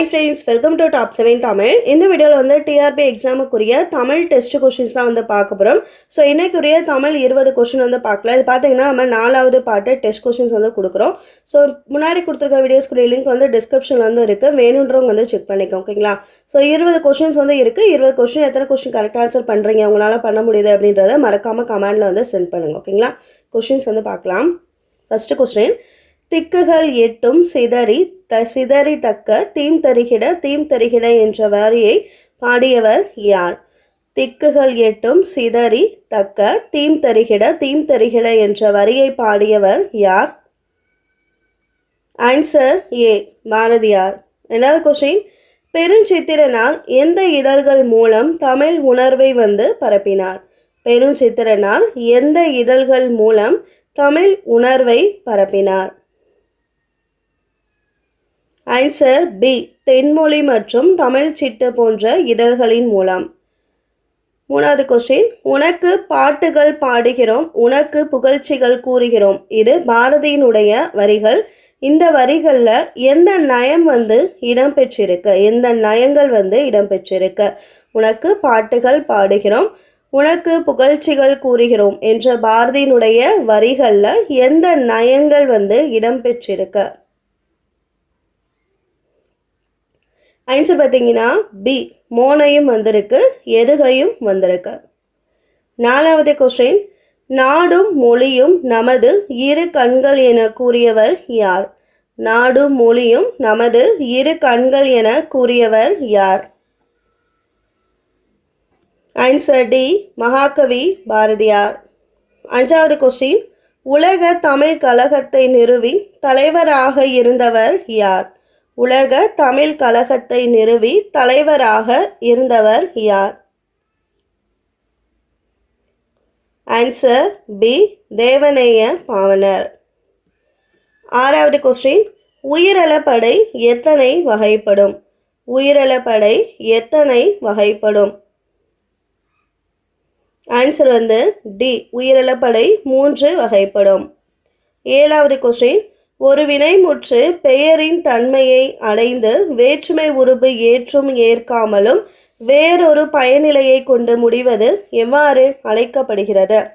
Friends welcome to top seven Tamil இந்த வீடியோவில் வந்து டிஆர்பி எக்ஸாமுக்குரிய தமிழ் டெஸ்ட் கொஷின்ஸ் தான் வந்து பார்க்க போகிறோம் ஸோ இன்னைக்குரிய தமிழ் இருபது கொஷின் வந்து பார்க்கலாம். இது பார்த்தீங்கன்னா நம்ம நாலாவது பாட்டு டெஸ்ட் கொஷின்ஸ் வந்து கொடுக்குறோம். ஸோ முன்னாடி கொடுத்துருக்க வீடியோஸ்க்குரிய லிங்க் வந்து டிஸ்கிரிப்ஷனில் வந்து இருக்குது வேணுன்றவங்க வந்து செக் பண்ணிக்கோ ஓகேங்களா? ஸோ இருபது கொஷின்ஸ் வந்து இருக்குது இருபது கொஷின் எத்தனை கொஷின் கரெக்டாக ஆன்சர் பண்ணுறீங்க உங்களால் பண்ண முடியுது அப்படின்றத மறக்காமல் கமெண்டில் வந்து சென்ட் பண்ணுங்கள் ஓகேங்களா? கொஷின்ஸ் வந்து பார்க்கலாம். ஃபஸ்ட்டு கொஸ்டின் திக்குகள் எட்டும் சிதறி த சிதறி தக்க தீம் தருகிட தீம் தருகிட என்ற வரியை பாடியவர் யார்? திக்குகள் எட்டும் சிதறி தக்க தீம் தருகிட தீம் தருகிட என்ற வரியை பாடியவர் யார்? Answer A Bharathiyar. ரெண்டாவது கொஸ்டின் பெருஞ்சித்திரனார் எந்த இதழ்கள் மூலம் தமிழ் உணர்வை வந்து பரப்பினார்? பெருஞ்சித்திரனார் எந்த இதழ்கள் மூலம் தமிழ் உணர்வை பரப்பினார்? ஆன்சர் பி தென்மொழி மற்றும் தமிழ் சிட்டு போன்ற இதழ்களின் மூலம். மூணாவது கொஸ்டின் உனக்கு பாட்டுகள் பாடுகிறோம் உனக்கு புகழ்ச்சிகள் கூறுகிறோம். இது பாரதியினுடைய வரிகள். இந்த வரிகளில் எந்த நயம் வந்து இடம்பெற்றிருக்கு? எந்த நயங்கள் வந்து இடம்பெற்றிருக்கு? உனக்கு பாட்டுகள் பாடுகிறோம் உனக்கு புகழ்ச்சிகள் கூறுகிறோம் என்ற பாரதியினுடைய வரிகளில் எந்த நயங்கள் வந்து இடம்பெற்றிருக்கு? ஆன்சர் பார்த்தீங்கன்னா பி மோனையும் வந்திருக்கு எதுகையும் வந்திருக்கு. நாலாவது கொஸ்டின் நாடும் மொழியும் நமது இரு கண்கள் என கூறியவர் யார்? நாடும் மொழியும் நமது இரு கண்கள் என கூறியவர் யார்? Answer D Mahakavi Bharathiyar. அஞ்சாவது கொஸ்டின் உலக தமிழ் கழகத்தை நிறுவி தலைவராக இருந்தவர் யார்? உலக தமிழ் கழகத்தை நிறுவி தலைவராக இருந்தவர் யார்? ஆன்சர் பி தேவநேய பாவனர் ஆறாவது கொஸ்டின் உயிரலப்படை எத்தனை வகைப்படும்? உயிரலப்படை எத்தனை வகைப்படும்? ஆன்சர் வந்து டி உயிரலப்படை மூன்று வகைப்படும். ஏழாவது கொஸ்டின் ஒரு வினைமுற்று பெயரின் தன்மையை அடைந்து வேற்றுமை உருபு ஏற்றும் ஏற்காமலும் வேறொரு பயனிலையை கொண்டு முடிவது எவ்வாறு அழைக்கப்படுகிறது?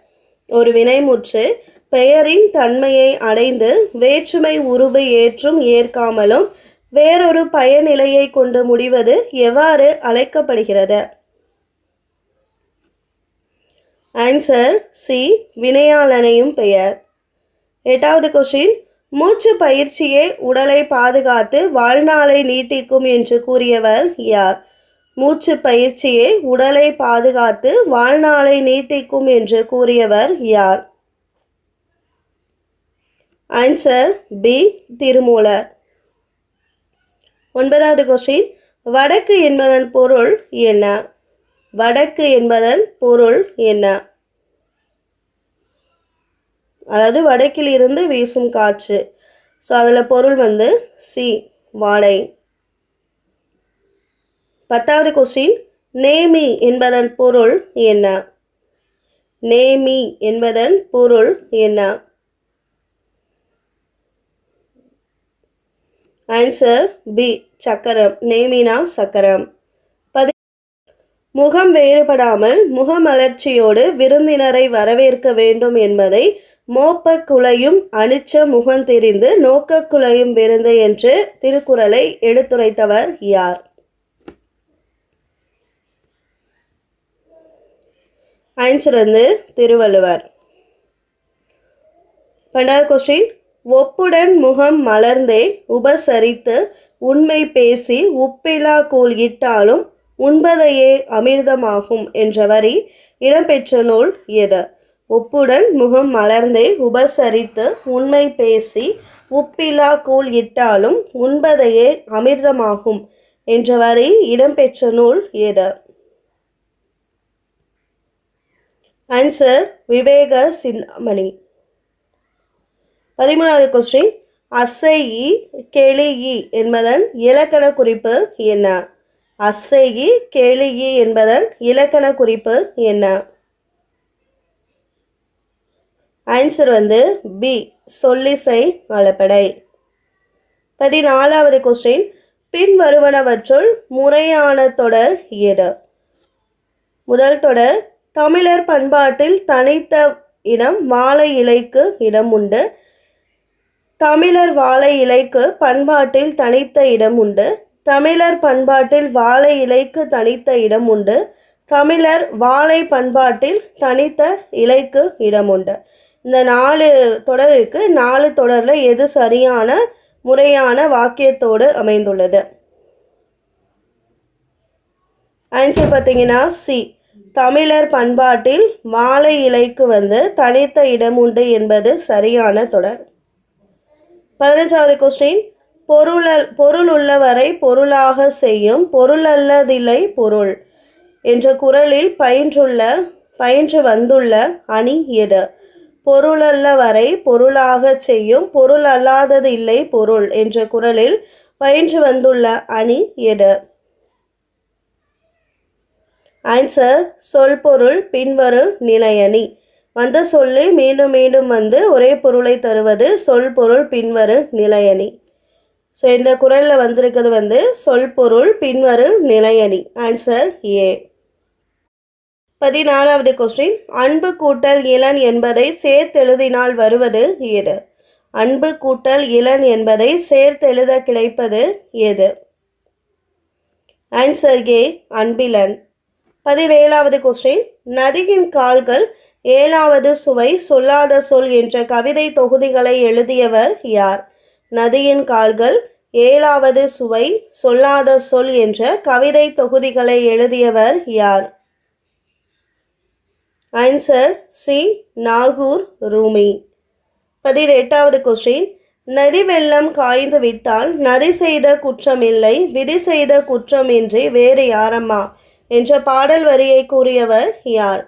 ஒரு வினைமுற்று பெயரின் தன்மையை அடைந்து வேற்றுமை உருபு ஏற்றும் ஏற்காமலும் வேறொரு பயனிலையை கொண்டு முடிவது எவ்வாறு அழைக்கப்படுகிறது? ஆன்சர் சி வினையாளனையும் பெயர். எட்டாவது கொஸ்டின் மூச்சு பயிற்சியே உடலை பாதுகாத்து வாழ்நாளை நீட்டிக்கும் என்று கூறியவர் யார்? மூச்சு பயிற்சியே உடலை பாதுகாத்து வாழ்நாளை நீட்டிக்கும் என்று கூறியவர் யார்? Answer B Thirumoolar. ஒன்பதாவது கொஸ்டின் வடக்கு என்பதன் பொருள் என்ன? வடக்கு என்பதன் பொருள் என்ன? அதாவது வடக்கில் இருந்து வீசும் காற்று. ஸோ அதில் பொருள் வந்து சி வாடை. பத்தாவது கொஸ்டின் நேமி என்பதன் பொருள் என்ன? நேமி என்பதன் பொருள் என்ன? ஆன்சர் பி சக்கரம். நேமினா சக்கரம். பதி முகம் வேறுபடாமல் முகமலர்ச்சியோடு விருந்தினரை வரவேற்க வேண்டும் என்பதை மோப்ப குலையும் அனிச்ச முகம் தெரிந்து நோக்க குலையும் விருந்து என்று திருக்குறளை எடுத்துரைத்தவர் யார்? ஆன்சர் வந்து திருவள்ளுவர். பன்னெண்டாவது கொஸ்டின் ஒப்புடன் முகம் மலர்ந்தே உபசரித்து உண்மை பேசி உப்பிலா கூழ் இட்டாலும் உண்பதையே அமிர்தமாகும் என்ற வரி இடம்பெற்ற நூல் எது? ஒப்புடன் முகம் மலர்ந்தே உபசரித்து உண்மை பேசி உப்பிலா கூழ் இட்டாலும் உண்பதையே அமிர்தமாகும் என்ற வரை இடம்பெற்ற நூல் எது? ஆன்சர் விவேக சிந்தாமணி. பதிமூணாவது கொஸ்டின் அசையி கெளியி என்பதன் இலக்கண குறிப்பு என்ன? அசையி கெளியி என்பதன் இலக்கண குறிப்பு என்ன? ஆன்சர் வந்து பி சொல்லிசை அளப்படை. பதினாலாவது கொஸ்டின் பின் வருவனவற்றுள் முறையான தொடர் எது? முதல் தொடர் தமிழர் பண்பாட்டில் தனித்த இடம் வாழை இலைக்கு இடம் உண்டு. தமிழர் வாழை இலைக்கு பண்பாட்டில் தனித்த இடம் உண்டு. தமிழர் பண்பாட்டில் வாழை இலைக்கு தனித்த இடம் உண்டு. தமிழர் வாழை பண்பாட்டில் தனித்த இலைக்கு இடம் உண்டு. இந்த நாலு தொடர் இருக்குது நாலு தொடரில் எது சரியான முறையான வாக்கியத்தோடு அமைந்துள்ளது? ஆன்சர் பார்த்தீங்கன்னா சி தமிழர் பண்பாட்டில் வாழை இலைக்கு வந்து தனித்த இடம் உண்டு என்பது சரியான தொடர். பதினஞ்சாவது கொஸ்டின் பொருள் பொருள் உள்ளவரை பொருளாக செய்யும் பொருள் அல்லதில்லை பொருள் என்ற குரலில் பயின்றுள்ள பயின்று வந்துள்ள அணி எது? பொருளல்ல வரை பொருளாக செய்யும் பொருள் அல்லாதது இல்லை பொருள் என்ற குரலில் பயின்று வந்துள்ள அணி எடு ஆன்சர் சொல் பொருள் பின்வரும் நிலையணி. வந்த சொல்லு மீண்டும் மீண்டும் வந்து ஒரே பொருளை தருவது சொல் பொருள் பின்வரும் நிலையணி. ஸோ இந்த குரலில் வந்திருக்கிறது வந்து சொல் பொருள் பின்வரும் நிலையணி. ஆன்சர் ஏ பதினாறாவது கொஸ்டின் அன்பு கூட்டல் இளன் என்பதை சேர்த்தெழுதினால் வருவது எது அன்பு கூட்டல் இளன் என்பதை சேர்த்தெழுத கிடைப்பது எது ஆன்சர் ஏ அன்பிலன். பதினேழாவது கொஸ்டின் நதியின் கால்கள் ஏழாவது சுவை சொல்லாத சொல் என்ற கவிதை தொகுதிகளை எழுதியவர் யார்? நதியின் கால்கள் ஏழாவது சுவை சொல்லாத சொல் என்ற கவிதை தொகுதிகளை எழுதியவர் யார்? ஆன்சர் சி நாகூர் ரூமி பதினெட்டாவது கொஸ்டின் நதி வெள்ளம் காய்ந்து விட்டால் நதி செய்த குற்றம் இல்லை விதி செய்த குற்றம் இன்றி வேறு யாரம்மா? என்ற பாடல் வரியை கூறியவர் யார்?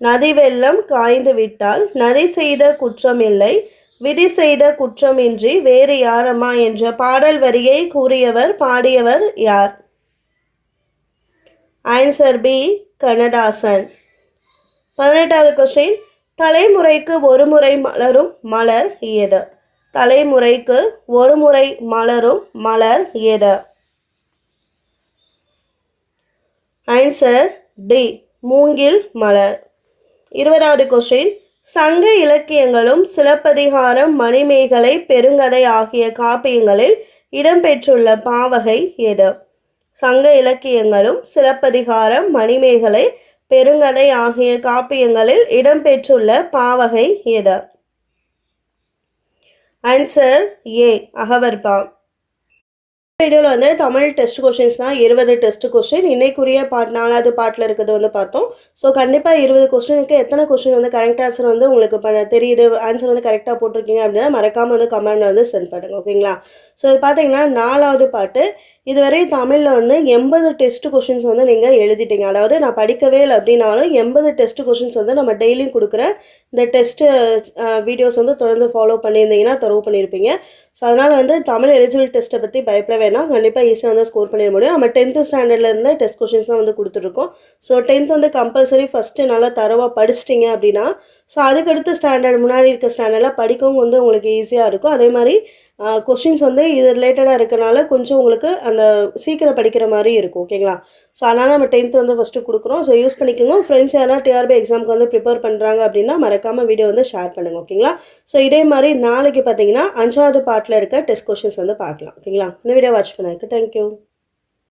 நதி வெள்ளம் காய்ந்து விட்டால் நதி செய்த குற்றம் இல்லை விதி செய்த குற்றம் இன்றி வேறு யாரம்மா? என்ற பாடல் வரியை கூறியவர் பாடியவர் யார்? Answer B Kannadasan. பதினெட்டாவது கொஸ்டின் தலைமுறைக்கு ஒரு முறை மலரும் மலர் எது? தலைமுறைக்கு ஒரு முறை மலரும் மலர் எது? ஆன்சர் டி மூங்கில் மலர். இருபதாவது கொஸ்டின் சங்க இலக்கியங்களும் சிலப்பதிகாரம் மணிமேகலை பெருங்கதை ஆகிய காப்பியங்களில் இடம்பெற்றுள்ள பாவகை எது? சங்க இலக்கியங்களும் சிலப்பதிகாரம் மணிமேகலை பெருங்கதை ஆகிய காப்பியங்களில் இடம்பெற்றுள்ள பாவகை எது? ஆன்சர் ஏ அகவர்பாம் வீடியோவில் வந்து தமிழ் டெஸ்ட் கொஷின்ஸ் தான் இருபது டெஸ்ட் கொஸ்டின் இன்னைக்குரிய பாட் நாலாவது பாட்டில் இருக்கிறது வந்து பார்த்தோம். ஸோ கண்டிப்பாக இருபது கொஸ்டினுக்கு எத்தனை கொஸ்டின் வந்து கரெக்ட் ஆன்சர் வந்து உங்களுக்கு பண்ண தெரியுது ஆன்சர் வந்து கரெக்டாக போட்டிருக்கீங்க அப்படின்னா மறக்காமல் வந்து கமெண்ட் வந்து சென்ட் பண்ணுங்க ஓகேங்களா ஸோ இது பார்த்தீங்கன்னா நாலாவது பாட்டு இதுவரை தமிழில் வந்து எண்பது டெஸ்ட் கொஷின்ஸ் வந்து நீங்கள் எழுதிட்டீங்க. அதாவது நான் படிக்கவே இல்லை அப்படின்னாலும் எண்பது டெஸ்ட் கொஷின்ஸ் வந்து நம்ம டெய்லியும் கொடுக்குற இந்த டெஸ்ட்டு வீடியோஸ் வந்து தொடர்ந்து ஃபாலோ பண்ணியிருந்தீங்கன்னா தரவு பண்ணியிருப்பீங்க. ஸோ அதனால் வந்து தமிழ் எலிஜிபிள் டெஸ்ட்டை பற்றி பயப்பட வேணாம். கண்டிப்பாக ஈஸியாக வந்து ஸ்கோர் பண்ணிட முடியும். நம்ம டென்த்து ஸ்டாண்டர்ட்லேருந்து டெஸ்ட் கொஷின்ஸ்லாம் வந்து கொடுத்துருக்கோம் ஸோ டென்த் வந்து கம்பல்சரி ஃபஸ்ட்டு நல்லா தரவாக படிச்சிட்டிங்க அப்படின்னா ஸோ அதுக்கடுத்து ஸ்டாண்டர்ட் முன்னாடி இருக்க ஸ்டாண்டர்டில் படிக்கவும் வந்து உங்களுக்கு ஈஸியாக இருக்கும். அதே மாதிரி கொஸ்டின்ஸ் வந்து இது ரிலேட்டடாக இருக்கனால கொஞ்சம் உங்களுக்கு அந்த சீக்கிரம் படிக்கிற மாதிரி இருக்கும் ஓகேங்களா ஸோ அதனால் நம்ம டென்த்து வந்து ஃபஸ்ட்டு கொடுக்குறோம். ஸோ யூஸ் பண்ணிக்கோங்க. ஃப்ரெண்ட்ஸ் யாரா டிஆர்பி எக்ஸாமுக்கு வந்து ப்ரிப்பேர் பண்ணுறாங்க அப்படின்னா மறக்காமல் வீடியோ வந்து ஷேர் பண்ணுங்கள் ஓகேங்களா ஸோ இதே மாதிரி நாளைக்கு பார்த்தீங்கன்னா அஞ்சாவது பார்ட்டில் இருக்க டெஸ்ட் கொஷின்ஸ் வந்து பார்க்கலாம் ஓகேங்களா இந்த வீடியோ வாட்ச் பண்ணதுக்கு தேங்க்யூ